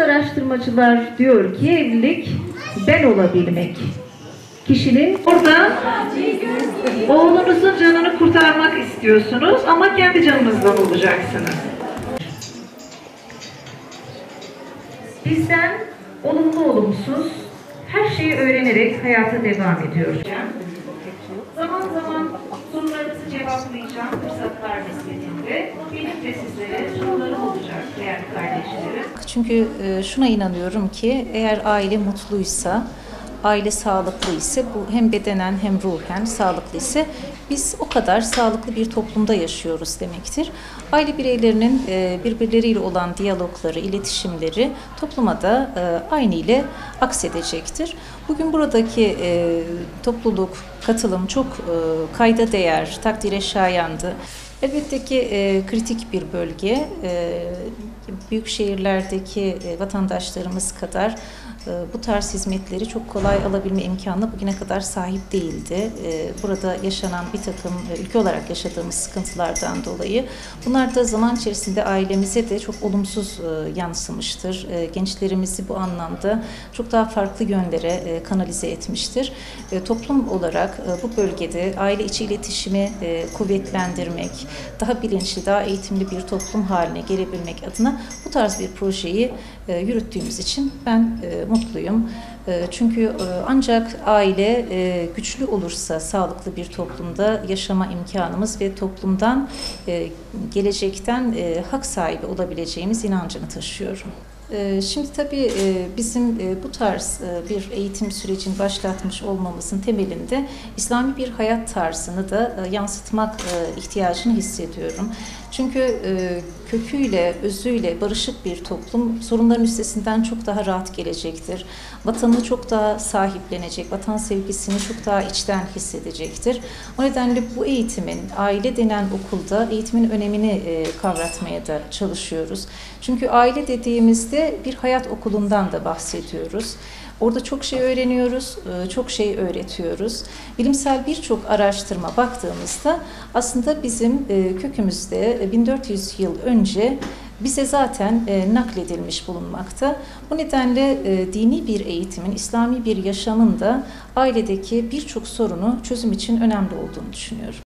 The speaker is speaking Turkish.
araştırmacılar diyor ki evlilik ben olabilmek. Kişinin orada oğlunuzun canını kurtarmak istiyorsunuz ama kendi canınızdan olacaksınız. Bizden olumlu olumsuz her şeyi öğrenerek hayata devam ediyoruz. Zaman zaman sorularınızı cevaplayacağım fırsatlar nispetinde. Benim de sizlere sorularım olacak değerli kardeşlerim. Çünkü e, şuna inanıyorum ki eğer aile mutluysa, aile sağlıklı ise bu hem bedenen hem ruhen sağlıklı ise biz o kadar sağlıklı bir toplumda yaşıyoruz demektir. Aile bireylerinin e, birbirleriyle olan diyalogları, iletişimleri topluma da e, aynı ile aksedecektir. Bugün buradaki topluluk, katılım çok kayda değer, takdire şayandı. Elbette ki e, kritik bir bölge. E, büyük şehirlerdeki e, vatandaşlarımız kadar e, bu tarz hizmetleri çok kolay alabilme imkanına bugüne kadar sahip değildi. E, burada yaşanan bir takım e, ülke olarak yaşadığımız sıkıntılardan dolayı bunlar da zaman içerisinde ailemize de çok olumsuz e, yansımıştır. E, gençlerimizi bu anlamda çok daha farklı yönlere e, kanalize etmiştir. E, toplum olarak e, bu bölgede aile içi iletişimi e, kuvvetlendirmek, daha bilinçli, daha eğitimli bir toplum haline gelebilmek adına bu tarz bir projeyi e, yürüttüğümüz için ben e, mutluyum. E, çünkü e, ancak aile e, güçlü olursa sağlıklı bir toplumda yaşama imkanımız ve toplumdan e, gelecekten e, hak sahibi olabileceğimiz inancını taşıyorum. E, Şimdi tabii e, bizim e, bu tarz e, bir eğitim sürecini başlatmış olmamızın temelinde İslami bir hayat tarzını da yansıtmak ihtiyacını hissediyorum. Çünkü e, köküyle, özüyle barışık bir toplum sorunların üstesinden çok daha rahat gelecektir. Vatanını çok daha sahiplenecek, vatan sevgisini çok daha içten hissedecektir. O nedenle bu eğitimin, aile denen okulda eğitimin önemini e, kavratmaya da çalışıyoruz. Çünkü aile dediğimizde bir hayat okulundan da bahsediyoruz. Orada çok şey öğreniyoruz, e, çok şey öğretiyoruz. Bilimsel birçok araştırma baktığımızda aslında bizim e, kökümüzde 1400 yıl önce bize zaten e, nakledilmiş bulunmakta. Bu nedenle dini bir eğitimin, İslami bir yaşamın da ailedeki birçok sorunu çözüm için önemli olduğunu düşünüyorum.